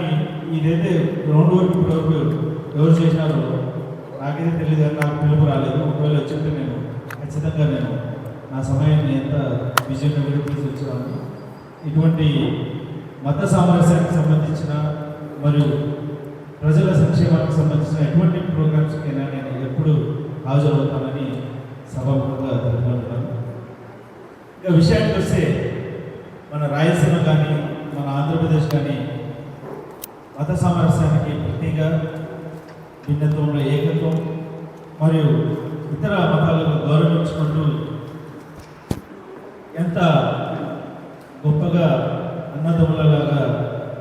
కానీ ఇదైతే ground work ఇప్పటివరకు ఎవరు చేసినారో నాకైతే తెలియదు కానీ నాకు పిలుపు రాలేదు. ఒకవేళ వచ్చింటే నేను ఖచ్చితంగా నేను నా సమయాన్ని ఎంత విజయంగా విడిపించి వచ్చేవాడిని ఇటువంటి మత సామరస్యానికి సంబంధించిన మరియు ప్రజల సంక్షేమానికి సంబంధించిన ఎటువంటి ప్రోగ్రామ్స్కైనా నేను ఎప్పుడు హాజరవుతానని సభాముఖంగా తెలుపుకుంటున్నాను ఇంకా విషయానికి వస్తే మన రాయలసీమ కానీ మన ఆంధ్రప్రదేశ్ కానీ మత సామరస్యానికి ప్రతిగా భిన్నత్వంలో ఏకత్వం మరియు ఇతర మతాలను గౌరవించుకుంటూ ఎంత గొప్పగా అన్నదమ్ములలాగా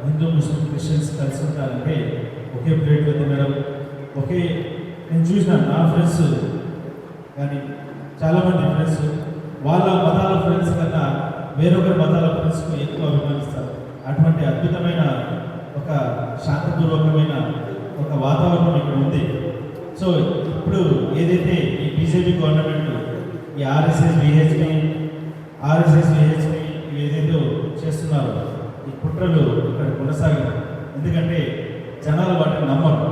హిందూ ముస్లిం క్రిస్టియన్స్ కలిసి ఉంటారంటే ఒకే ప్లేట్లో మేడం. ఒకే నేను చూసిన నా ఫ్రెండ్స్ కానీ చాలామంది ఫ్రెండ్స్ వాళ్ళ మతాల ఫ్రెండ్స్ కన్నా వేరొకరి మతాల ఫ్రెండ్స్కు ఎక్కువ అభిమానిస్తారు. అటువంటి అద్భుతమైన ఒక శాంతపూర్వకమైన ఒక వాతావరణం ఇక్కడ ఉంది. సో ఇప్పుడు ఏదైతే ఈ బీజేపీ గవర్నమెంట్ ఈ ఆర్ఎస్ఎస్ విహెచ్పి ఆర్ఎస్ఎస్ విహెచ్పి ఏదైతే చేస్తున్నారో ఈ కుట్రలు ఇక్కడ కొనసాగాయి. ఎందుకంటే జనాలు వాటిని నమ్మరు.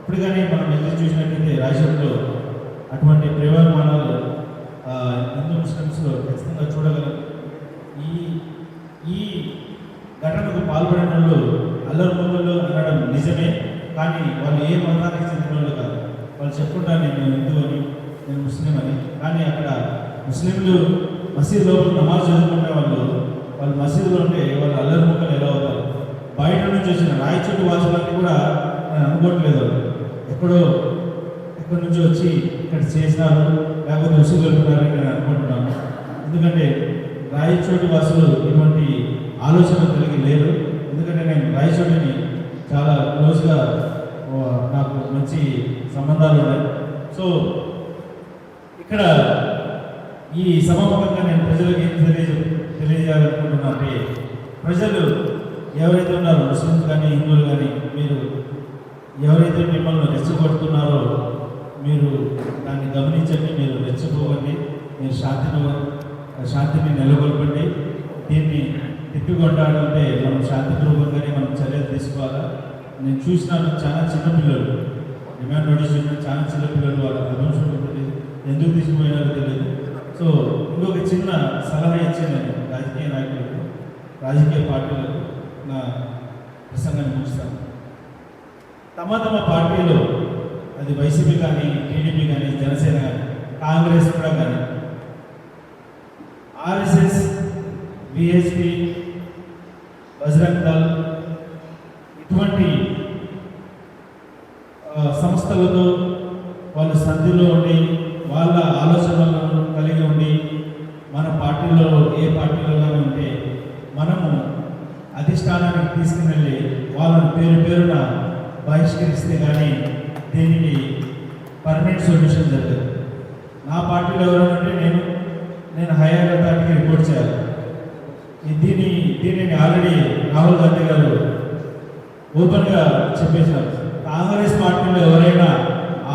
ఇప్పుడు కానీ మనం ఎదురు చూసినట్టయితే రాజ్యంలో అటువంటి ప్రేమాభిమానాలు హిందూ ముస్లిమ్స్లో ఖచ్చితంగా చూడగలం. ఈ ఈ ఘటనకు పాల్పడిన వాళ్ళు అల్లరి మొక్కలు అనడం నిజమే కానీ వాళ్ళు ఏ మతానికి చెందిన వాళ్ళు కాదు. వాళ్ళు చెప్పుకుంటారు నేను హిందూ అని నేను ముస్లిం అని కానీ అక్కడ ముస్లింలు మసీదులో నమాజ్ చదువుకునే వాళ్ళు వాళ్ళు మసీదులో ఉంటే వాళ్ళు అల్లరి మొక్కలు ఎలా అవుతారు? బయట నుంచి వచ్చిన రాయచోటి వాసులన్నీ కూడా నేను అనుకోవట్లేదు. ఎక్కడో ఎక్కడి నుంచి వచ్చి ఇక్కడ చేసినారు లేకపోతే ఉసుగు వెళ్తున్నారని నేను అనుకుంటున్నాను. ఎందుకంటే రాయచోటి వాసులు ఇటువంటి ఆలోచన కలిగి లేరు. ఎందుకంటే నేను రాయచోటిని చాలా క్లోజ్గా నాకు మంచి సంబంధాలు ఉన్నాయి. సో ఇక్కడ ఈ సమాపకంగా నేను ప్రజలకు ఏం తెలియజే తెలియజేయాలనుకుంటున్నా అంటే ప్రజలు ఎవరైతే ఉన్నారో ముస్లిమ్స్ కానీ హిందువులు కానీ మీరు ఎవరైతే మిమ్మల్ని రెచ్చగొడుతున్నారో మీరు దాన్ని గమనించండి మీరు రెచ్చపోకండి మీరు శాంతిని శాంతిని నెలకొల్పండి దీన్ని తిప్పికొట్టాలంటే మనం శాంతిపూర్వకంగానే మనం చర్యలు తీసుకోవాలా? నేను చూసినాను చాలా చిన్నపిల్లలు డిమాండ్ నోటీస్ చేసిన చాలా చిన్నపిల్లలు వాళ్ళ అభింశం ఉంటుంది ఎందుకు తీసుకుపోయినారో తెలియదు. సో ఇంకొక చిన్న సలహా ఇచ్చాను నేను రాజకీయ నాయకులకు రాజకీయ పార్టీలకు నా ప్రసంగాన్ని ముగిస్తాను. తమ తమ పార్టీలో అది వైసీపీ కానీ టీడీపీ కానీ జనసేన కానీ కాంగ్రెస్ కూడా కానీ ఆర్ఎస్ఎస్ బిఎస్పి బజరంగ్ దళ్ ఇటువంటి సంస్థలతో వాళ్ళు సంధిలో ఉండి వాళ్ళ ఆలోచనలను కలిగి ఉండి మన పార్టీలో ఏ పార్టీలో ఉంటే మనము అధిష్టానానికి తీసుకువెళ్ళి వాళ్ళని పేరు పేరున బహిష్కరిస్తే కానీ దీనికి పర్మనెంట్ సొల్యూషన్ జరగదు. నా పార్టీలో ఎవరంటే నేను నేను హైయర్ అథారిటీకి రిపోర్ట్ చేయాలి. దీన్ని దీని దీనిని ఆల్రెడీ రాహుల్ గాంధీ గారు ఓపెన్గా చెప్పేశారు. కాంగ్రెస్ పార్టీలో ఎవరైనా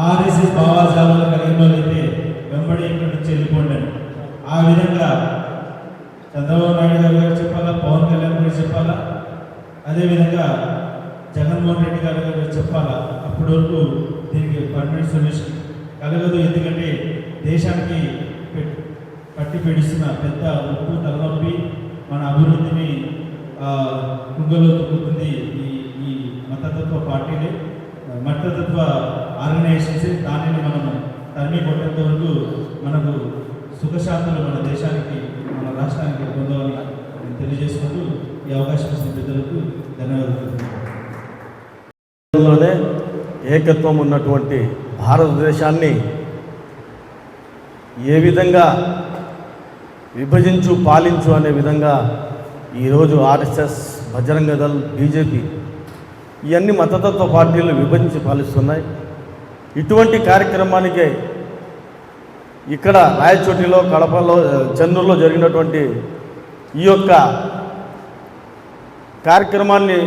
ఆర్ఎస్ఎస్ భావాజాలను కలిగిన వాళ్ళైతే వెంబడి ఇక్కడి నుంచి వెళ్ళిపోండి ఆ విధంగా చంద్రబాబు నాయుడు గారు గారు చెప్పాలా? పవన్ కళ్యాణ్ గారు చెప్పాలా? అదేవిధంగా జగన్మోహన్ రెడ్డి గారు గారు చెప్పాలా? అప్పటి వరకు దీనికి పర్మనెంట్ సొల్యూషన్ కలగదు. ఎందుకంటే దేశానికి పట్టి పీడిస్తున్న పెద్ద ఉప్పు తలనొప్పి మన అభివృద్ధి కుంగలో తొక్కుతుంది ఈ ఈ మతతత్వ పార్టీలే మతతత్వ ఆర్గనైజేషన్స్ దానిని మనము తరిమి కొట్టేంత వరకు మనకు సుఖశాంతులు మన దేశానికి మన రాష్ట్రానికి పొందాలని నేను తెలియజేసుకుంటూ ఈ అవకాశం ఇచ్చిన పెద్దలకు ధన్యవాదాలు ఏకత్వం ఉన్నటువంటి భారతదేశాన్ని ఏ విధంగా విభజించు పాలించు అనే విధంగా ఈరోజు ఆర్ఎస్ఎస్ బజరంగ దళ్ బీజేపీ ఇవన్నీ మతతత్వ పార్టీలు విభజించి పాలిస్తున్నాయి. ఇటువంటి కార్యక్రమానికే ఇక్కడ రాయచోటిలో కడపలో చెన్నూరులో జరిగినటువంటి ఈ యొక్క కార్యక్రమాన్ని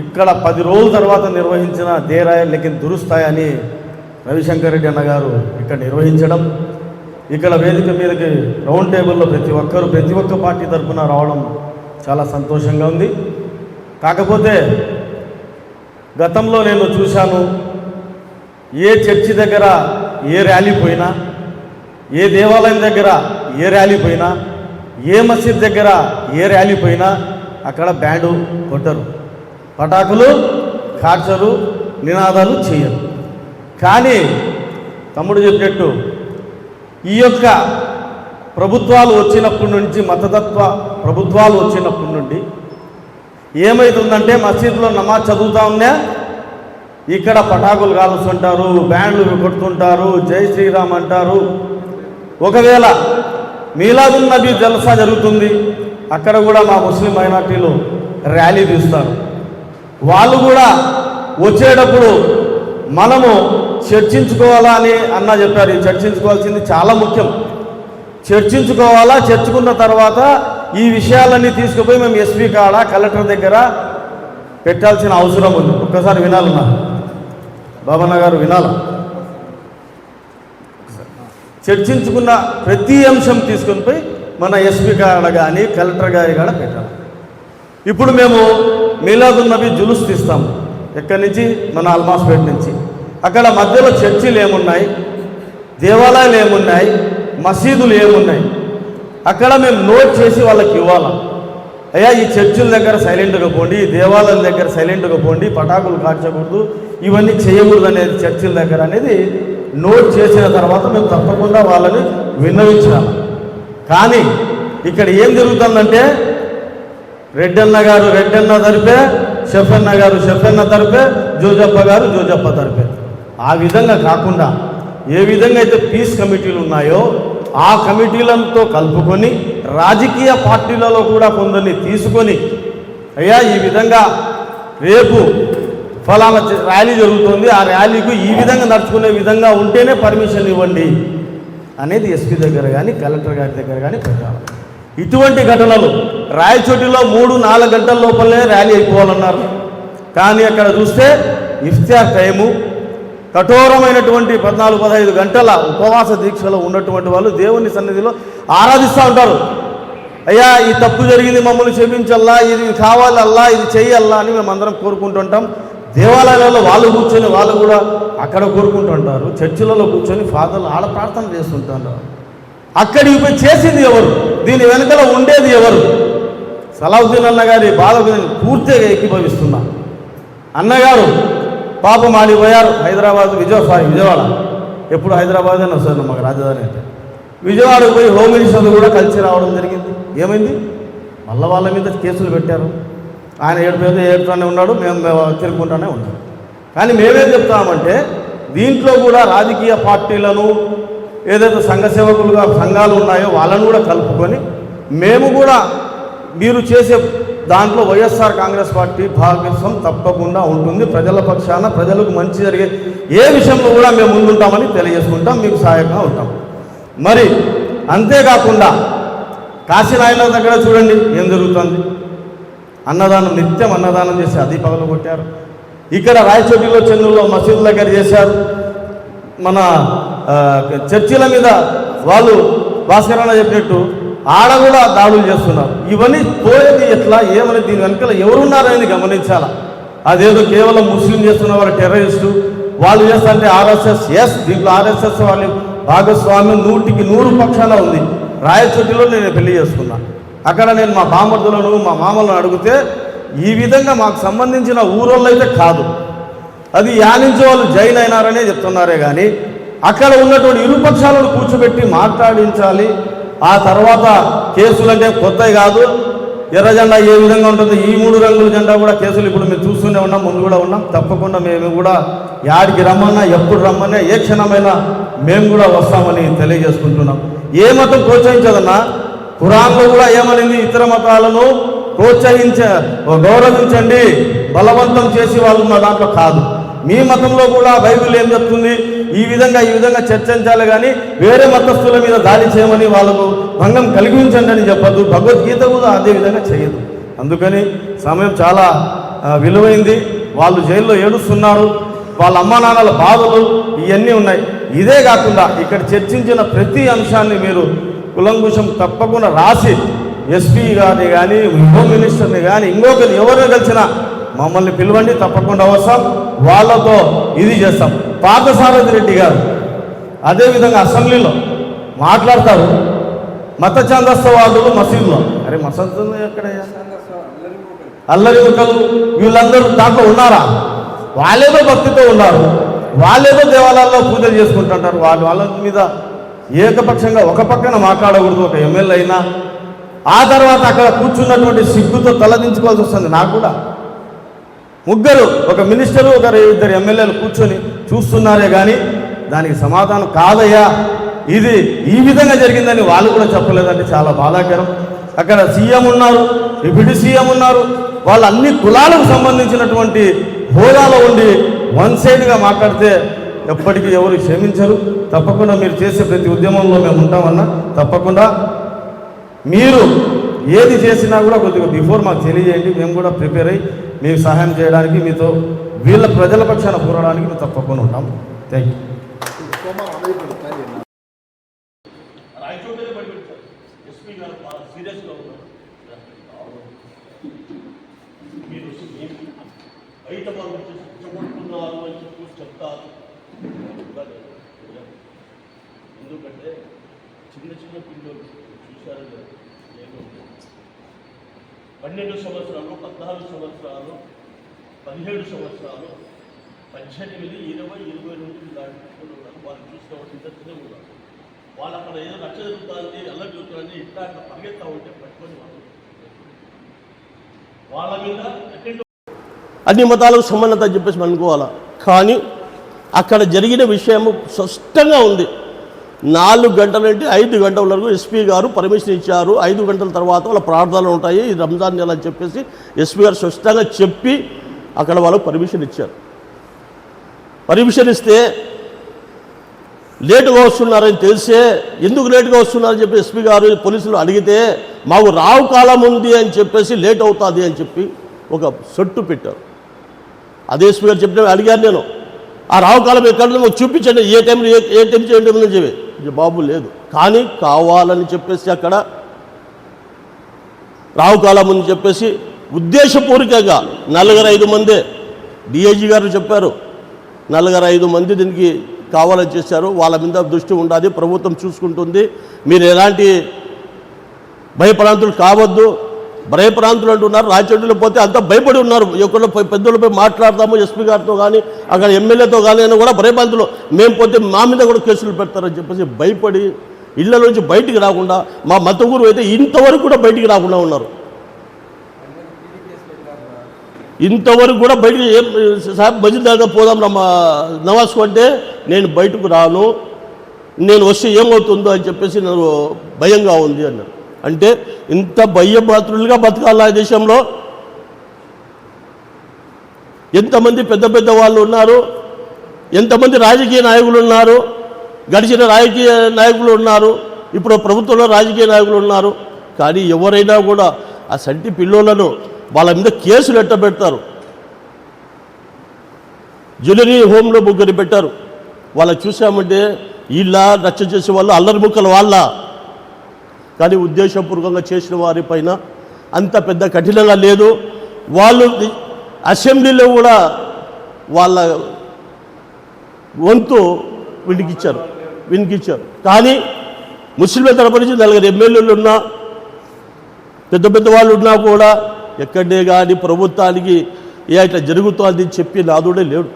ఇక్కడ పది రోజుల తర్వాత నిర్వహించిన దేరాయ లేకిన్ దురుస్తాయి అని రవిశంకర్ రెడ్డి అన్నగారు ఇక్కడ నిర్వహించడం ఇక్కడ వేదిక మీదకి రౌండ్ టేబుల్లో ప్రతి ఒక్కరు ప్రతి ఒక్క పార్టీ తరఫున రావడం చాలా సంతోషంగా ఉంది. కాకపోతే గతంలో నేను చూశాను ఏ చర్చి దగ్గర ఏ ర్యాలీ పోయినా ఏ దేవాలయం దగ్గర ఏ ర్యాలీ పోయినా ఏ మసీద్ దగ్గర ఏ ర్యాలీ పోయినా అక్కడ బ్యాండు కొట్టరు. పటాకులు కార్చరు నినాదాలు చేయరు. కానీ తమ్ముడు చెప్పినట్టు ఈ యొక్క ప్రభుత్వాలు వచ్చినప్పటి నుంచి మతతత్వ ప్రభుత్వాలు వచ్చినప్పటి నుండి ఏమైతుందంటే మసీదులో నమాజ్ చదువుతా ఉన్నా ఇక్కడ పటాకులు కాలుస్తుంటారు బ్యాండ్లు కొడుతుంటారు జై శ్రీరామ్ అంటారు. ఒకవేళ మీలాదు నబీ జల్సా జరుగుతుంది అక్కడ కూడా మా ముస్లిం మైనార్టీలు ర్యాలీ తీస్తారు. వాళ్ళు కూడా వచ్చేటప్పుడు మనము చర్చించుకోవాలా అని అన్న చెప్పారు. చర్చించుకోవాల్సింది చాలా ముఖ్యం. చర్చించుకోవాలా చర్చుకున్న తర్వాత ఈ విషయాలన్నీ తీసుకుపోయి మేము ఎస్పీ కాడ కలెక్టర్ దగ్గర పెట్టాల్సిన అవసరం ఉంది. ఒక్కసారి వినాలన్నా బాబన్న గారు వినాల? చర్చించుకున్న ప్రతి అంశం తీసుకుని పోయి మన ఎస్పీ కాడ కానీ కలెక్టర్ గారి కాడ పెట్టాలి. ఇప్పుడు మేము మీలాదున్ నబీ జులుస్ తీస్తాం. ఎక్కడి నుంచి? మన అల్మాస్పేట నుంచి. అక్కడ మధ్యలో చర్చిలు ఏమున్నాయి? దేవాలయాలు ఏమున్నాయి? మసీదులు ఏమున్నాయి? అక్కడ మేము నోట్ చేసి వాళ్ళకి ఇవ్వాలా? అయ్యా ఈ చర్చిల దగ్గర సైలెంట్గా పోండి ఈ దగ్గర సైలెంట్గా పోండి పటాకులు కాల్చకూడదు ఇవన్నీ చేయకూడదు అనేది చర్చిల దగ్గర అనేది నోట్ చేసిన తర్వాత మేము తప్పకుండా వాళ్ళని విన్నవించాము కానీ ఇక్కడ ఏం జరుగుతుందంటే రెడ్డన్న గారు రెడ్డన్న తరిపే షెఫన్న గారు షెఫన్న తరిపే జోజప్ప గారు జోజప్ప తరిపే. ఆ విధంగా కాకుండా ఏ విధంగా అయితే పీస్ కమిటీలు ఉన్నాయో ఆ కమిటీలతో కలుపుకొని రాజకీయ పార్టీలలో కూడా కొందరిని తీసుకొని అయ్యా ఈ విధంగా రేపు ఫలానా ర్యాలీ జరుగుతుంది ఆ ర్యాలీకు ఈ విధంగా నడుచుకునే విధంగా ఉంటేనే పర్మిషన్ ఇవ్వండి అనేది ఎస్పీ దగ్గర కానీ కలెక్టర్ గారి దగ్గర కానీ పెట్టాలి ఇటువంటి ఘటనలు రాయచోటిలో మూడు నాలుగు గంటల లోపలనే ర్యాలీ అయిపోవాలన్నారు. కానీ అక్కడ చూస్తే ఇఫ్తార్ టైము కఠోరమైనటువంటి పద్నాలుగు పదహైదు గంటల ఉపవాస దీక్షలో ఉన్నటువంటి వాళ్ళు దేవుని సన్నిధిలో ఆరాధిస్తూ ఉంటారు. అయ్యా ఈ తప్పు జరిగింది మమ్మల్ని క్షమించల్లా ఇది కావాలల్లా ఇది చెయ్యల్లా అని మేము అందరం కోరుకుంటుంటాం దేవాలయాలలో వాళ్ళు కూర్చొని వాళ్ళు కూడా అక్కడ కోరుకుంటుంటారు చర్చిలలో కూర్చొని ఫాదర్లు ఆడ ప్రార్థన చేస్తుంటారు అక్కడికి పోయి చేసింది ఎవరు? దీని వెనకాల ఉండేది ఎవరు? సలావుద్దీన్ అన్న గారి బాధకు నేను పూర్తిగా ఎక్కిభవిస్తున్నా అన్నగారు పాపం ఆడిపోయారు హైదరాబాద్ విజయ సారీ విజయవాడ. ఎప్పుడు హైదరాబాద్ అని వస్తుంది మాకు రాజధాని అంటే. విజయవాడకు పోయి హోమ్ మినిస్టర్ కూడా కలిసి రావడం జరిగింది. ఏమైంది? మళ్ళీ వాళ్ళ మీద కేసులు పెట్టారు. ఆయన ఏడుపేదో ఏడుతూనే ఉన్నాడు. మేము మేము తిరుగుకుంటూనే ఉన్నాం. కానీ మేమేం చెప్తామంటే దీంట్లో కూడా రాజకీయ పార్టీలను ఏదైతే సంఘ సేవకులుగా సంఘాలు ఉన్నాయో వాళ్ళను కూడా కలుపుకొని మేము కూడా మీరు చేసే దాంట్లో వైఎస్ఆర్ కాంగ్రెస్ పార్టీ భాగస్వం తప్పకుండా ఉంటుంది. ప్రజల పక్షాన ప్రజలకు మంచి జరిగే ఏ విషయంలో కూడా మేము ముందుంటామని తెలియజేసుకుంటాం. మీకు సహాయంగా ఉంటాం. మరి అంతేకాకుండా కాశీనాయన దగ్గర చూడండి ఏం జరుగుతుంది. అన్నదానం నిత్యం అన్నదానం చేసి అది పగలు కొట్టారు. ఇక్కడ రాయచోటిలో చెన్నూరులో మసీదు దగ్గర చేశారు. మన చర్చిల మీద వాళ్ళు భాస్కరణ చెప్పినట్టు ఆడ కూడా దాడులు చేస్తున్నారు. ఇవన్నీ పోయేది ఎట్లా? ఏమని దీని వెనకాల ఎవరున్నారని గమనించాలా. అదేదో కేవలం ముస్లిం చేస్తున్న వారు టెర్రరిస్టు. వాళ్ళు చేస్తారంటే ఆర్ఎస్ఎస్. ఎస్ దీంట్లో ఆర్ఎస్ఎస్ వాళ్ళు భాగస్వామ్యం నూటికి నూరు పక్షాన ఉంది. రాయచోటిలో నేను పెళ్ళి చేసుకున్నా. అక్కడ నేను మా బామర్దులను మా మామలను అడిగితే ఈ విధంగా మాకు సంబంధించిన ఊరోళ్ళు అయితే కాదు. అది యానించి వాళ్ళు జైన్ అయినారనే చెప్తున్నారే కానీ అక్కడ ఉన్నటువంటి ఇరుపక్షాలను కూర్చోబెట్టి మాట్లాడించాలి. ఆ తర్వాత కేసులు అంటే కొత్తవి కాదు. ఎర్ర జెండా ఏ విధంగా ఉంటుంది ఈ మూడు రంగుల జెండా కూడా కేసులు ఇప్పుడు మేము చూస్తూనే ఉన్నాం ముందు కూడా ఉన్నాం. తప్పకుండా మేము కూడా యాడికి రమ్మన్నా ఎప్పుడు రమ్మన్నా ఏ క్షణమైనా మేము కూడా వస్తామని తెలియజేసుకుంటున్నాం. ఏ మతం ప్రోత్సహించదన్నా ఖురాన్లో కూడా ఏమనింది? ఇతర మతాలను ప్రోత్సహించ గౌరవించండి బలవంతం చేసి వాళ్ళు మా దాంట్లో కాదు. మీ మతంలో కూడా బైబిల్ ఏం చెప్తుంది? ఈ విధంగా ఈ విధంగా చర్చించాలి కానీ వేరే మతస్థుల మీద దాడి చేయమని వాళ్ళకు భంగం కలిగించండి అని చెప్పద్దు. భగవద్గీత కూడా అదే విధంగా చేయదు. అందుకని సమయం చాలా విలువైంది. వాళ్ళు జైల్లో ఏడుస్తున్నారు. వాళ్ళ అమ్మ నాన్నల బాధలు ఇవన్నీ ఉన్నాయి. ఇదే కాకుండా ఇక్కడ చర్చించిన ప్రతి అంశాన్ని మీరు కులంకుశం తప్పకుండా రాసి ఎస్పీ గారిని కానీ హోమ్ మినిస్టర్ని కానీ ఇంకొకరు ఎవరిని కలిసినా మమ్మల్ని పిలవండి తప్పకుండా అవసరం వాళ్ళతో ఇది చేస్తాం. పార్థసారథి రెడ్డి గారు అదేవిధంగా అసెంబ్లీలో మాట్లాడతారు. మత ఛందస్థవాదులు మసీదులో. అరే మసీదు ఎక్కడయ్యా? అల్లరి ముక్కలు వీళ్ళందరూ దాంట్లో ఉన్నారా? వాళ్ళేదో భక్తితో ఉన్నారు. వాళ్ళేదో దేవాలయాల్లో పూజలు చేసుకుంటుంటారు. వాళ్ళు వాళ్ళ మీద ఏకపక్షంగా ఒక పక్కన మాట్లాడకూడదు. ఒక ఎమ్మెల్యే అయినా ఆ తర్వాత అక్కడ కూర్చున్నటువంటి సిగ్గుతో తలదించుకోవాల్సి వస్తుంది నాకు కూడా. ముగ్గురు ఒక మినిస్టరు ఒక ఇద్దరు ఎమ్మెల్యేలు కూర్చొని చూస్తున్నారే కానీ దానికి సమాధానం కాదయ్యా. ఇది ఈ విధంగా జరిగిందని వాళ్ళు కూడా చెప్పలేదండి చాలా బాధాకరం. అక్కడ సీఎం ఉన్నారు డిప్యూటీ సీఎం ఉన్నారు. వాళ్ళు అన్ని కులాలకు సంబంధించినటువంటి హోదాలో ఉండి వన్ సైడ్గా మాట్లాడితే ఎప్పటికీ ఎవరు క్షమించరు. తప్పకుండా మీరు చేసే ప్రతి ఉద్యమంలో మేము ఉంటామన్నా తప్పకుండా. మీరు ఏది చేసినా కూడా కొద్దిగా బిఫోర్ మాకు తెలియజేయండి మేము కూడా ప్రిపేర్ అయ్యి మీ సహాయం చేయడానికి మీతో వీళ్ళ ప్రజల పక్షాన పోరాడానికి మేము తప్పకుండా ఉంటాం. థ్యాంక్ యూ మీరు బయట వాళ్ళు అని చెప్పి చెప్తారు ఎందుకంటే చిన్న చిన్న పిల్లలు చూశారు నేను పన్నెండు సంవత్సరాలు పద్నాలుగు సంవత్సరాలు పదిహేడు సంవత్సరాలు పద్దెనిమిది ఇరవై ఇరవై రెండు ఇలాంటి పిల్లలు ఉన్నారు వాళ్ళు చూసుకోవాల్సిన ఇంటర్నే ఉన్నారు వాళ్ళు అక్కడ ఏదో రక్ష జరుగుతుంది అల్లరి జరుగుతుంది ఇట్లా అక్కడ పరిగెత్తా ఉంటే పట్టుకొని వాళ్ళు వాళ్ళ మీద అటెండ్ అన్ని మతాలకు సమానత అని చెప్పేసి అనుకోవాలా? కానీ అక్కడ జరిగిన విషయం స్పష్టంగా ఉంది. నాలుగు గంటల నుండి ఐదు గంటల వరకు ఎస్పీ గారు పర్మిషన్ ఇచ్చారు. ఐదు గంటల తర్వాత వాళ్ళ ప్రార్థనలు ఉంటాయి. రంజాన్ నెల అని చెప్పేసి ఎస్పీ గారు స్పష్టంగా చెప్పి అక్కడ వాళ్ళకు పర్మిషన్ ఇచ్చారు. పర్మిషన్ ఇస్తే లేటుగా వస్తున్నారని తెలిసే ఎందుకు లేటుగా వస్తున్నారని చెప్పి ఎస్పీ గారు పోలీసులు అడిగితే మాకు రావు కాలం ఉంది అని చెప్పేసి లేట్ అవుతుంది అని చెప్పి ఒక సొట్టు పెట్టారు. అదే ఎస్పీ గారు చెప్పిన అడిగాను నేను. ఆ రావు కాలం ఎక్కడ ఉందో చూపించండి. ఏ టైంలో ఏ ఏ టైం చేయండి ఉందని చెప్పి. బాబు లేదు. కానీ కావాలని చెప్పేసి అక్కడ రావు కాలం అని చెప్పేసి ఉద్దేశపూర్వకంగా నలుగురు ఐదు మందే డిఐజీ గారు చెప్పారు. నలుగురు ఐదు మంది దీనికి కావాలని చేశారు. వాళ్ళ మీద దృష్టి ఉండాలి. ప్రభుత్వం చూసుకుంటుంది. మీరు ఎలాంటి భయప్రాంతులు కావద్దు. భయప్రాంతులు అంటున్నారు రాయచోటిలో పోతే అంతా భయపడి ఉన్నారు. ఎక్కడ పెద్దలపై మాట్లాడతాము ఎస్పీ గారితో కానీ అక్కడ ఎమ్మెల్యేతో కానీ అని కూడా భయప్రాంతులు మేము పోతే మా మీద కూడా కేసులు పెడతారని చెప్పేసి భయపడి ఇళ్ళ నుంచి బయటికి రాకుండా మా మత గురు అయితే ఇంతవరకు కూడా బయటికి రాకుండా ఉన్నారు. ఇంతవరకు కూడా బయటికి ఏం సార్ భజన దాకా పోదాం రమ్మ. నవాజ్కు అంటే నేను బయటకు రాను నేను వస్తే ఏమవుతుందో అని చెప్పేసి నాకు భయంగా ఉంది అన్నారు. అంటే ఇంత భయపాత్రులుగా బతకాలి ఆ దేశంలో? ఎంతమంది పెద్ద పెద్ద వాళ్ళు ఉన్నారు? ఎంతమంది రాజకీయ నాయకులు ఉన్నారు? గడిచిన రాజకీయ నాయకులు ఉన్నారు? ఇప్పుడు ప్రభుత్వంలో రాజకీయ నాయకులు ఉన్నారు? కానీ ఎవరైనా కూడా ఆ సంటి పిల్లోలను వాళ్ళ మీద కేసులు ఎట్ట పెడతారు? జ్యువెలరీ హోమ్లో ముగ్గురు పెట్టారు. వాళ్ళ చూసామంటే వీళ్ళ రచ్చ చేసే వాళ్ళు అల్లరి ముక్కలు వాళ్ళ. కానీ ఉద్దేశపూర్వకంగా చేసిన వారిపైన అంత పెద్ద కఠినంగా లేదు. వాళ్ళు అసెంబ్లీలో కూడా వాళ్ళ వంతు వినికిచ్చారు వినికిచ్చారు కానీ ముస్లింల తరపు నుంచి నలుగురు ఎమ్మెల్యేలు ఉన్నా పెద్ద పెద్ద వాళ్ళు ఉన్నా కూడా ఎక్కడే కానీ ప్రభుత్వానికి ఏ ఇట్లా జరుగుతుంది అని చెప్పి నాదుడే లేడు.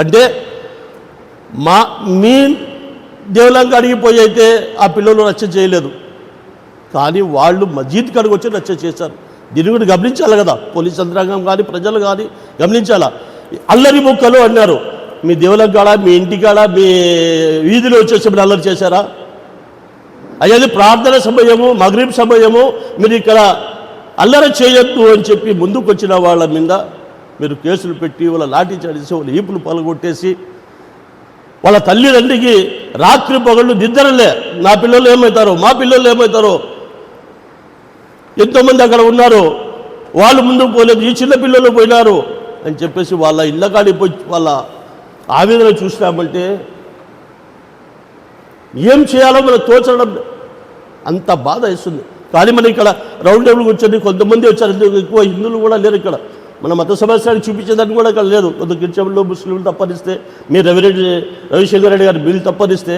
అంటే మా మీ దేవులంగా అడిగిపోయి అయితే ఆ పిల్లలు రచ్చ చేయలేదు. కానీ వాళ్ళు మజీద్ కాడికి వచ్చి రచ్చ చేశారు. దీన్ని కూడా గమనించాలి కదా. పోలీస్ యంత్రాంగం కానీ ప్రజలు కానీ గమనించాలా? అల్లరి మొక్కలు అన్నారు. మీ దేవులకు కాడ మీ ఇంటి కాడ మీ వీధిలో వచ్చేసి మీరు అల్లరి చేశారా? అయ్యేది ప్రార్థన సమయము మగరీబ్ సమయము. మీరు ఇక్కడ అల్లరి చేయొద్దు అని చెప్పి ముందుకు వచ్చిన వాళ్ళ మీద మీరు కేసులు పెట్టి వాళ్ళ లాఠీ చాడేసి వాళ్ళ ఈపులు పలగొట్టేసి వాళ్ళ తల్లిదండ్రికి రాత్రి పగళ్ళు నిద్రలే. నా పిల్లలు ఏమవుతారో మా పిల్లలు ఏమవుతారో ఎంతోమంది అక్కడ ఉన్నారు. వాళ్ళు ముందుకు పోలేదు. ఈ చిన్న పిల్లలు పోయినారు అని చెప్పేసి వాళ్ళ ఇళ్ళ కాడికి పోయి వాళ్ళ ఆవేదన చూసినామంటే ఏం చేయాలో మనం తోచడం అంత బాధ వేస్తుంది. కానీ మనం ఇక్కడ రౌండ్ టేబుల్ కూర్చొని కొంతమంది వచ్చారు. ఎక్కువ హిందువులు కూడా లేరు ఇక్కడ. మన మత సమస్యలు చూపించేదాన్ని కూడా అక్కడ లేదు. కొంత క్రిస్టియన్లు ముస్లింలు తప్పనిస్తే మీ రవిరెడ్డి రవిశంకర్ రెడ్డి గారి బిల్లు తప్పనిస్తే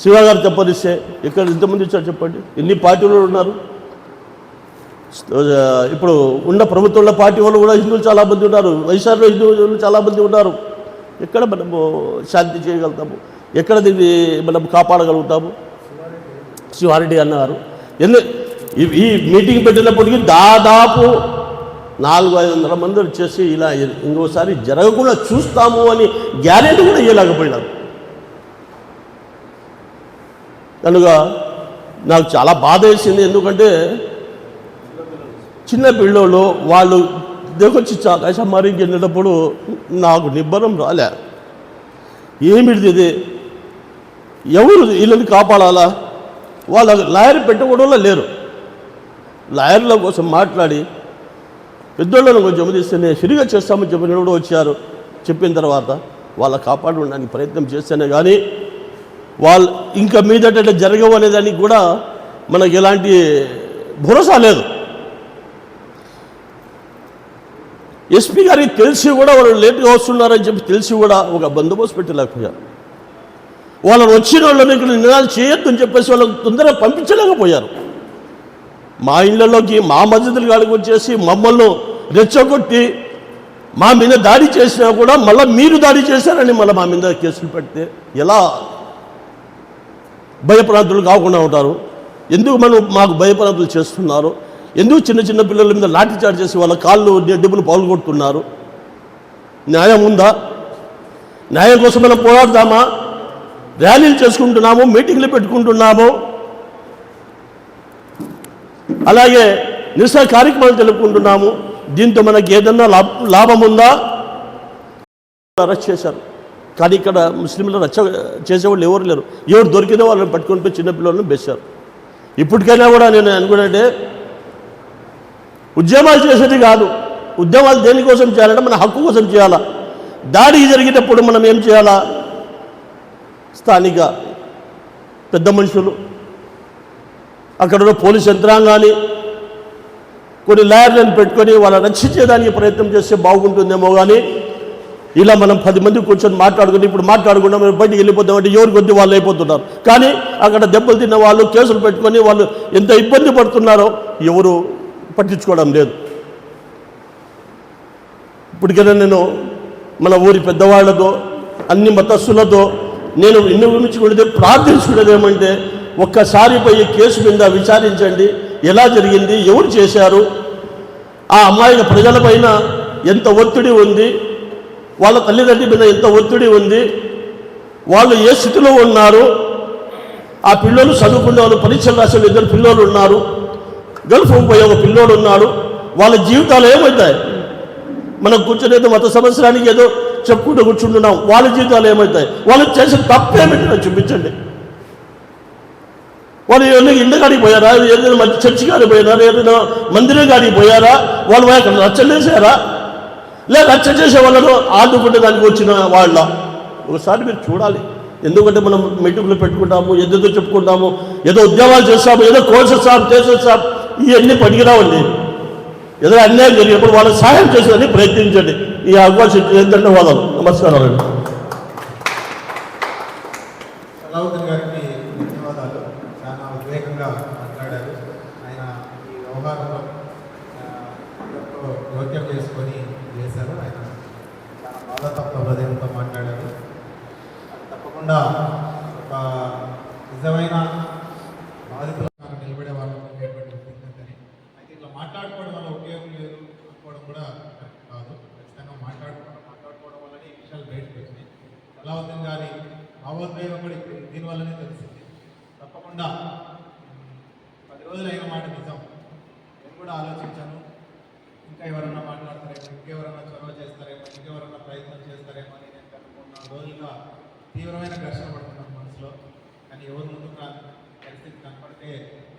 శివ గారు తప్పనిస్తే ఇక్కడ ఇంతమంది ఇచ్చారు చెప్పండి. ఎన్ని పార్టీలు ఉన్నారు? ఇప్పుడు ఉన్న ప్రభుత్వంలో పార్టీ వాళ్ళు కూడా హిందువులు చాలామంది ఉన్నారు. వైఎస్ఆర్లో హిందువులు చాలామంది ఉన్నారు. ఎక్కడ మనము శాంతి చేయగలుగుతాము? ఎక్కడ దీన్ని మనం కాపాడగలుగుతాము? శివారెడ్డి అన్నారు ఎందుకు ఈ- ఈ మీటింగ్ పెట్టినప్పటికీ దాదాపు నాలుగు ఐదు వందల మంది వచ్చేసి ఇలా ఇంకోసారి జరగకుండా చూస్తాము అని గ్యారెంటీ కూడా ఇవ్వలేకపోయినారు కనుక నాకు చాలా బాధ వేసింది. ఎందుకంటే చిన్న పిల్లోళ్ళు వాళ్ళు దిగొచ్చి ఆకాశం మారికి వెళ్ళినప్పుడు నాకు నిబ్బరం రాలే. ఏమిటిది ఇది? ఎవరు వీళ్ళని కాపాడాలా? వాళ్ళ లాయర్ పెట్టకూడలో లేరు. లాయర్ల కోసం మాట్లాడి పెద్దోళ్ళను కొంచెం తీస్తే నేను ఫ్రీగా చేస్తామని చెప్పిన కూడా వచ్చారు. చెప్పిన తర్వాత వాళ్ళ కాపాడడానికి ప్రయత్నం చేస్తేనే కానీ వాళ్ళు ఇంకా మీదట జరగవు అనేదానికి కూడా మనకి ఎలాంటి భరోసా లేదు. ఎస్పీ గారికి తెలిసి కూడా వాళ్ళు లేట్గా వస్తున్నారని చెప్పి తెలిసి కూడా ఒక బందోబస్తు పెట్టలేకపోయారు. వాళ్ళని వచ్చిన వాళ్ళని ఇక్కడ నినాలు చేయొద్దని చెప్పేసి వాళ్ళని తొందరగా పంపించలేకపోయారు. మా ఇళ్ళలోకి మా మద్దతులు కాడికి వచ్చేసి మమ్మల్ని రెచ్చగొట్టి మా మీద దాడి చేసినా కూడా మళ్ళీ మీరు దాడి చేశారని మళ్ళీ మా మీద కేసులు పెడితే ఎలా భయప్రాంతులు కాకుండా ఉంటారు? ఎందుకు మనం మాకు భయప్రాంతులు చేస్తున్నారు? ఎందుకు చిన్న చిన్న పిల్లల మీద లాఠీచార్జ్ చేసి వాళ్ళ కాళ్ళు డబ్బులు పాల్గొడుతున్నారు న్యాయం ఉందా? న్యాయం కోసం మనం పోరాడదామా? ర్యాలీలు చేసుకుంటున్నాము మీటింగ్లు పెట్టుకుంటున్నాము? అలాగే నిరసన కార్యక్రమాలు తెలుపుకుంటున్నాము దీంతో మనకి ఏదన్నా లాభం ఉందా అరెస్ట్ చేశారు. కానీ ఇక్కడ ముస్లింలు రచ్చ చేసేవాళ్ళు ఎవరు లేరు. ఎవరు దొరికిన వాళ్ళని పట్టుకొని పోయి చిన్నపిల్లలను బెసారు ఇప్పటికైనా కూడా నేను అనుకున్నట్టే ఉద్యమాలు చేసేది కాదు. ఉద్యమాలు దేనికోసం చేయాలంటే మన హక్కు కోసం చేయాలా? దాడి జరిగేటప్పుడు మనం ఏం చేయాలా? స్థానిక పెద్ద మనుషులు అక్కడ ఉన్న పోలీస్ యంత్రాంగాన్ని కొన్ని లాయర్లను పెట్టుకొని వాళ్ళని రక్షించేదానికి ప్రయత్నం చేస్తే బాగుంటుందేమో కానీ ఇలా మనం పది మంది కూర్చొని మాట్లాడుకుని ఇప్పుడు మాట్లాడకుండా మనం బయటికి వెళ్ళిపోతామంటే ఎవరు కొద్ది వాళ్ళు అయిపోతున్నారు. కానీ అక్కడ దెబ్బలు తిన్న వాళ్ళు కేసులు పెట్టుకొని వాళ్ళు ఎంత ఇబ్బంది పడుతున్నారో ఎవరు పట్టించుకోవడం లేదు. ఇప్పటికైనా నేను మన ఊరి పెద్దవాళ్ళతో అన్ని మతస్థులతో నేను ఇన్ని గురించి ప్రార్థించుకునేది ఏమంటే ఒక్కసారి పోయి కేసు మీద విచారించండి. ఎలా జరిగింది? ఎవరు చేశారు? ఆ అమ్మాయి ప్రజలపైన ఎంత ఒత్తిడి ఉంది? వాళ్ళ తల్లిదండ్రుల మీద ఎంత ఒత్తిడి ఉంది? వాళ్ళు ఏ స్థితిలో ఉన్నారు? ఆ పిల్లలు చదువుకునే వాళ్ళు పరీక్షలు రాసే ఇద్దరు పిల్లలు ఉన్నారు. గల్ఫ్ పోయే ఒక పిల్లోడు ఉన్నాడు. వాళ్ళ జీవితాలు ఏమవుతాయి మనం కూర్చొని మత సంవత్సరానికి ఏదో చెప్పుకుంటూ కూర్చుంటున్నాం. వాళ్ళ జీవితాలు ఏమవుతాయి వాళ్ళు చేసిన తప్పేమిటి? నాకు చూపించండి. వాళ్ళు ఏదైనా ఇళ్ళ కాడికి పోయారా? ఏదైనా మంచి చర్చి కాడికి పోయారా? ఏదైనా మందిరం కాడికి పోయారా? వాళ్ళు పోయి అక్కడ రచ్చలేసారా లేదా రచ్చ చేసే వాళ్ళను ఆదుకుంటే దానికి వచ్చిన వాళ్ళ? ఒకసారి మీరు చూడాలి. ఎందుకంటే మనం మెట్టుకులు పెట్టుకుంటాము ఏదేదో చెప్పుకుంటాము ఏదో ఉద్యోగాలు చేస్తాము ఏదో కోర్సెస్ చేసేస్తాం ఇవన్నీ పనికిరావండి. ఏదో అన్యాయం జరిగినప్పుడు వాళ్ళకి సహాయం చేసేదని ప్రయత్నించండి. ఈ అవకాశం ఏంటంటే వాళ్ళం నమస్కారాలండి సలావుద్దీన్ గారికి ధన్యవాదాలు చాలా ఉద్వేగంగా మాట్లాడారు ఆయన ఈ వ్యవహారంలో ఆ, అందరితో జోక్యం చేసుకొని చేశారు ఆయన చాలా బాధాతత్వ హృదయంతో మాట్లాడారు తప్పకుండా ఒక నిజమైన బాధితుల పక్షాన నిలబడే వాళ్ళు ఉండేటువంటి సిద్ధాంతని అయితే ఇట్లా మాట్లాడుకోవడం వల్ల ఉపయోగం లేదు అనుకోవడం కూడా కరెక్ట్ కాదు ఖచ్చితంగా మాట్లాడుకోవడం మాట్లాడుకోవడం వల్లనే ఈ విషయాలు బయటకు వచ్చినాయి సలావుద్దీన్ గారి భావోద్వేగం కూడా ఇప్పుడు దీనివల్లనే తెలిసింది తప్పకుండా ఉమ్, పది రోజులు అయిన మాట నిజం నేను కూడా ఆలోచించాను ఇంకా ఎవరన్నా మాట్లాడతారేమో ఇంకెవరన్నా చొరవ చేస్తారేమో ఇంకెవరన్నా ప్రయత్నం చేస్తారేమో అని నేను కనుక్కున్న రోజులుగా తీవ్రమైన ఘర్షణ పడుతున్నాను మనసులో కానీ ఎవరు ముందుకు రాని పరిస్థితి కనపడితే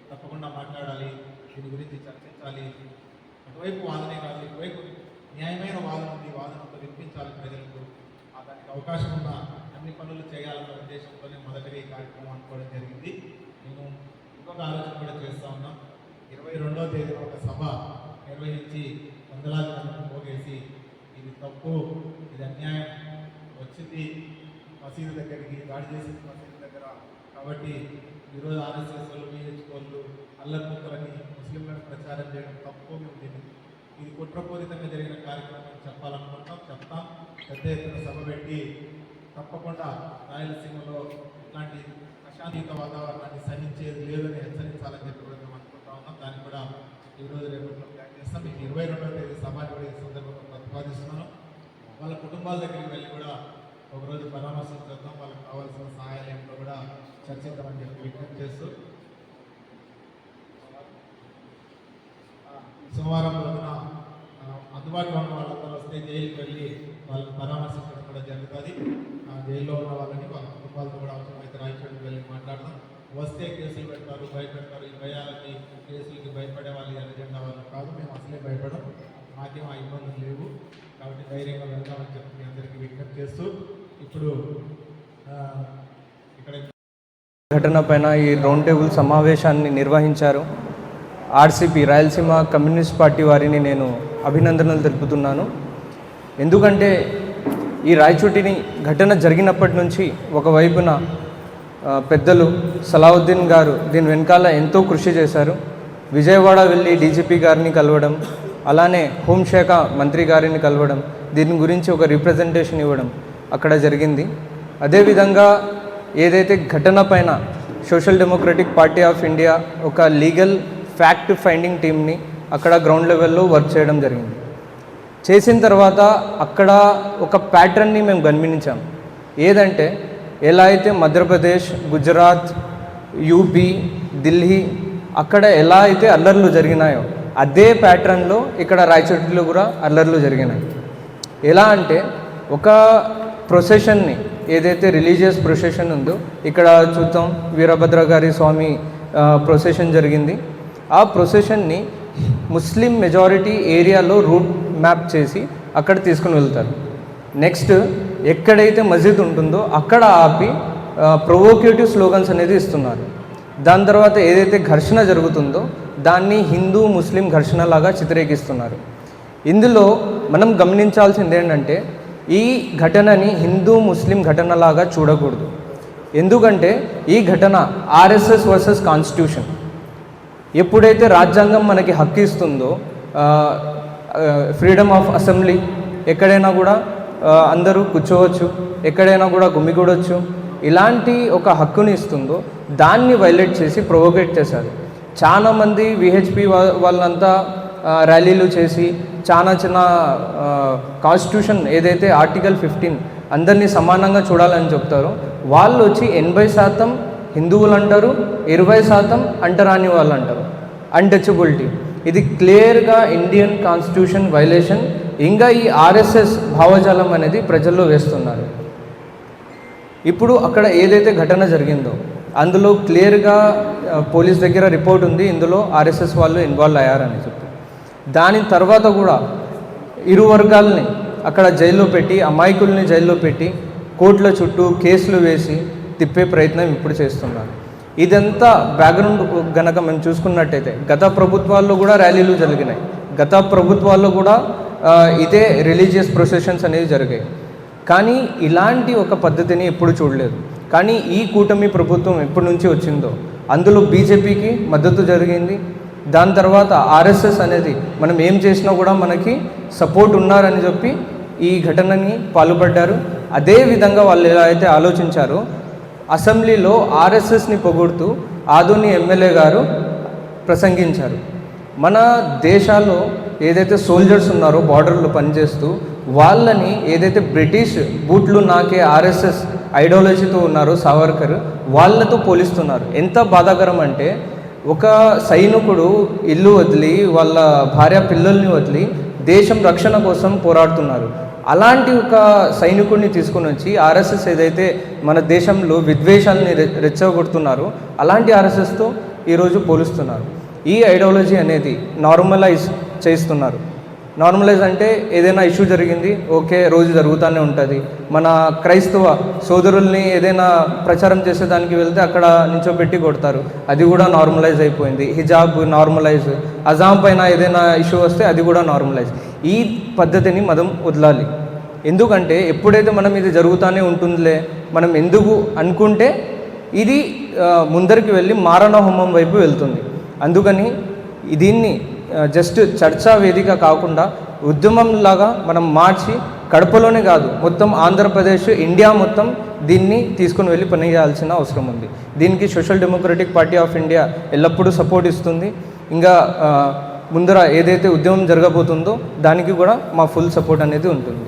తప్పకుండా మాట్లాడాలి దీని గురించి చర్చించాలి. అటువైపు వాదనే కాదు ఇటువైపు న్యాయమైన వాదన ఉంది. వాదనతో వినిపించాలి ప్రజలకు. ఆ దానికి అవకాశం ఉన్న అన్ని పనులు చేయాలన్న ఉద్దేశంతోనే మొదటిగా ఈ కార్యక్రమం అనుకోవడం జరిగింది. నేను ఇంకొక ఆలోచన కూడా చేస్తూ ఉన్నాం. ఇరవై రెండవ తేదీన ఒక సభ నిర్వహించి వందలాది మందిని పోగేసి ఇది తప్పు ఇది అన్యాయం. వచ్చింది మసీదు దగ్గరికి దాడి చేసింది మసీదు దగ్గర. కాబట్టి ఈరోజు ఆర్ఎస్ఎస్ వాళ్ళు బిహెచ్ వాళ్ళు అల్లరి ముక్కలని ముస్లింలను ప్రచారం చేయడం తప్పు మేము దీన్ని ఇది కుట్రపూరితంగా జరిగిన కార్యక్రమం చెప్పాలనుకుంటాం. చెప్తాం. పెద్ద ఎత్తున సభ పెట్టి తప్పకుండా రాయలసీమలో ఇట్లాంటి అశాంతియుత వాతావరణాన్ని సహించేది లేదని హెచ్చరించాలని చెప్పి కూడా మేము అనుకుంటా ఉన్నాం. దాన్ని కూడా ఈ రోజు రేపు ప్లాన్ చేస్తాం. మీకు ఇరవై రెండవ తేదీ సభ కూడా ఈ సందర్భంగా ప్రతిపాదిస్తున్నాను. వాళ్ళ కుటుంబాల దగ్గరికి వెళ్ళి కూడా ఒకరోజు పరామర్శించేద్దాం వాళ్ళకి కావాల్సిన సహాయాలయంలో కూడా చర్చిద్దామని చెప్పి విజ్ఞప్తి చేస్తూ. సోమవారం రోజున అందుబాటులో ఉన్న వాళ్ళందరూ వస్తే జైలుకి వెళ్ళి వాళ్ళని పరామర్శించడం కూడా జరుగుతుంది. ఆ, జైల్లో ఉన్న వాళ్ళని వాళ్ళ కుటుంబాలతో కూడా అవసరమైతే రాయచోటికి వెళ్ళి మాట్లాడదాం. వస్తే కేసులు పెడతారు భయపెడతారు. ఈ భయాలకి కేసులకి భయపడే వాళ్ళు ఎజెండా వాళ్ళు కాదు మేము అసలే భయపడం మాకేం ఆ ఇబ్బందులు లేవు. కాబట్టి ధైర్యంగా వెళ్దామని చెప్పి మీ అందరికీ విజ్ఞప్తి చేస్తూ ఇప్పుడు ఇక్కడ ఘటన పైన ఈ రౌండ్ టేబుల్ సమావేశాన్ని నిర్వహించారు. ఆర్సీపీ రాయలసీమ కమ్యూనిస్ట్ పార్టీ వారిని నేను అభినందనలు తెలుపుతున్నాను. ఎందుకంటే ఈ రాయచోటిని ఘటన జరిగినప్పటి నుంచి ఒకవైపున పెద్దలు సలావుద్దీన్ గారు దీని వెనకాల ఎంతో కృషి చేశారు. విజయవాడ వెళ్ళి డీజీపీ గారిని కలవడం అలానే హోంశాఖ మంత్రి గారిని కలవడం దీని గురించి ఒక రిప్రజెంటేషన్ ఇవ్వడం అక్కడ జరిగింది. అదేవిధంగా ఏదైతే ఘటన పైన social democratic party of India ఒక లీగల్ ఫ్యాక్ట్ ఫైండింగ్ టీమ్ని అక్కడ గ్రౌండ్ లెవెల్లో వర్క్ చేయడం జరిగింది. చేసిన తర్వాత అక్కడ ఒక ప్యాటర్న్ని మేము గమనించాం. ఏదంటే ఎలా అయితే మధ్యప్రదేశ్ గుజరాత్ యూపీ ఢిల్లీ అక్కడ ఎలా అయితే అల్లర్లు జరిగినాయో అదే ప్యాటర్న్లో ఇక్కడ రాయచోటిలో కూడా అల్లర్లు జరిగినాయి. ఎలా అంటే ఒక ప్రొసెషన్ని ఏదైతే రిలీజియస్ ప్రొసెషన్ ఉందో ఇక్కడ చూద్దాం వీరభద్ర గారి స్వామి ప్రొసెషన్ జరిగింది. ఆ ప్రొసెషన్ని ముస్లిం మెజారిటీ ఏరియాలో రూట్ మ్యాప్ చేసి అక్కడ తీసుకుని వెళ్తారు. నెక్స్ట్ ఎక్కడైతే మస్జిద్ ఉంటుందో అక్కడ ఆపి ప్రొవోకేటివ్ స్లోగన్స్ అనేది ఇస్తున్నారు. దాని తర్వాత ఏదైతే ఘర్షణ జరుగుతుందో దాన్ని హిందూ ముస్లిం ఘర్షణలాగా చిత్రీకరిస్తున్నారు. ఇందులో మనం గమనించాల్సింది ఏంటంటే ఈ ఘటనని హిందూ ముస్లిం ఘటనలాగా చూడకూడదు. ఎందుకంటే ఈ ఘటన ఆర్ఎస్ఎస్ వర్సెస్ కాన్స్టిట్యూషన్. ఎప్పుడైతే రాజ్యాంగం మనకి హక్కు ఇస్తుందో ఫ్రీడమ్ ఆఫ్ అసెంబ్లీ ఎక్కడైనా కూడా అందరూ కూర్చోవచ్చు ఎక్కడైనా కూడా గుమిగూడొచ్చు ఇలాంటి ఒక హక్కుని ఇస్తుందో దాన్ని వైలేట్ చేసి ప్రొవోకేట్ చేశారు. చాలామంది విహెచ్పి వాళ్ళంతా ర్యాలీలు చేసి చాలా చిన్న కాన్స్టిట్యూషన్ ఏదైతే ఆర్టికల్ ఫిఫ్టీన్ అందరినీ సమానంగా చూడాలని చెప్తారో వాళ్ళు వచ్చి ఎనభై శాతం హిందువులు అంటారు ఇరవై శాతం అంటరాని వాళ్ళు అంటారు. అన్టచబిలిటీ ఇది క్లియర్గా ఇండియన్ కాన్స్టిట్యూషన్ వైలేషన్ ఇంకా ఈ ఆర్ఎస్ఎస్ భావజాలం అనేది ప్రజల్లో వేస్తున్నారు. ఇప్పుడు అక్కడ ఏదైతే ఘటన జరిగిందో అందులో క్లియర్గా పోలీస్ దగ్గర రిపోర్ట్ ఉంది ఇందులో ఆర్ఎస్ఎస్ వాళ్ళు ఇన్వాల్వ్ అయ్యారని చెప్పి దాని తర్వాత కూడా ఇరు వర్గాల్ని అక్కడ జైల్లో పెట్టి అమాయకుల్ని జైల్లో పెట్టి కోర్టుల చుట్టూ కేసులు వేసి తిప్పే ప్రయత్నం ఇప్పుడు చేస్తున్నారు. ఇదంతా బ్యాక్గ్రౌండ్ గనక మేము చూసుకున్నట్టయితే గత ప్రభుత్వాల్లో కూడా ర్యాలీలు జరిగినాయి. గత ప్రభుత్వాల్లో కూడా ఇదే రిలీజియస్ ప్రొసెషన్స్ అనేవి జరిగాయి. కానీ ఇలాంటి ఒక పద్ధతిని ఎప్పుడు చూడలేదు. కానీ ఈ కూటమి ప్రభుత్వం ఎప్పటి నుంచి వచ్చిందో అందులో బీజేపీకి మద్దతు జరిగింది దాని తర్వాత ఆర్ఎస్ఎస్ అనేది మనం ఏం చేసినా కూడా మనకి సపోర్ట్ ఉన్నారని చెప్పి ఈ ఘటనని పాల్పడ్డారు. అదే విధంగా వాళ్ళు ఎలా అయితే ఆలోచించారో అసెంబ్లీలో ఆర్ఎస్ఎస్ని పొగుడుతూ ఆదోని ఎమ్మెల్యే గారు ప్రసంగించారు. మన దేశాల్లో ఏదైతే సోల్జర్స్ ఉన్నారో బార్డర్లో పనిచేస్తూ వాళ్ళని ఏదైతే బ్రిటిష్ బూట్లు నాకే ఆర్ఎస్ఎస్ ఐడియాలజీతో ఉన్నారో సావర్కర్ వాళ్ళతో పోలిస్తున్నారు. ఎంత బాధాకరం అంటే ఒక సైనికుడు ఇల్లు వదిలి వాళ్ళ భార్య పిల్లల్ని వదిలి దేశం రక్షణ కోసం పోరాడుతున్నారు. అలాంటి ఒక సైనికుడిని తీసుకుని వచ్చి ఆర్ఎస్ఎస్ ఏదైతే మన దేశంలో విద్వేషాలని రెచ్చగొడుతున్నారో అలాంటి ఆర్ఎస్ఎస్తో ఈరోజు పోలుస్తున్నారు. ఈ ఐడియాలజీ అనేది నార్మలైజ్ చేస్తున్నారు. నార్మలైజ్ అంటే ఏదైనా ఇష్యూ జరిగింది ఓకే రోజు జరుగుతూనే ఉంటుంది. మన క్రైస్తవ సోదరుల్ని ఏదైనా ప్రచారం చేసేదానికి వెళ్తే అక్కడ నించోబెట్టి కొడతారు. అది కూడా నార్మలైజ్ అయిపోయింది. హిజాబ్ నార్మలైజ్ అజాం పైన ఏదైనా ఇష్యూ వస్తే అది కూడా నార్మలైజ్. ఈ పద్ధతిని మనం వదలాలి. ఎందుకంటే ఎప్పుడైతే మనం ఇది జరుగుతూనే ఉంటుందిలే మనం ఎందుకు అనుకుంటే ఇది ముందరికి వెళ్ళి మారణ హోమం వైపు వెళ్తుంది. అందుకని దీన్ని జస్ట్ చర్చా వేదిక కాకుండా ఉద్యమంలాగా మనం మార్చి కడపలోనే కాదు మొత్తం ఆంధ్రప్రదేశ్ ఇండియా మొత్తం దీన్ని తీసుకుని వెళ్ళి పని చేయాల్సిన అవసరం ఉంది. దీనికి social democratic party of India ఎల్లప్పుడూ సపోర్ట్ ఇస్తుంది. ఇంకా ముందర ఏదైతే ఉద్యమం జరగబోతుందో దానికి కూడా మా ఫుల్ సపోర్ట్ అనేది ఉంటుంది.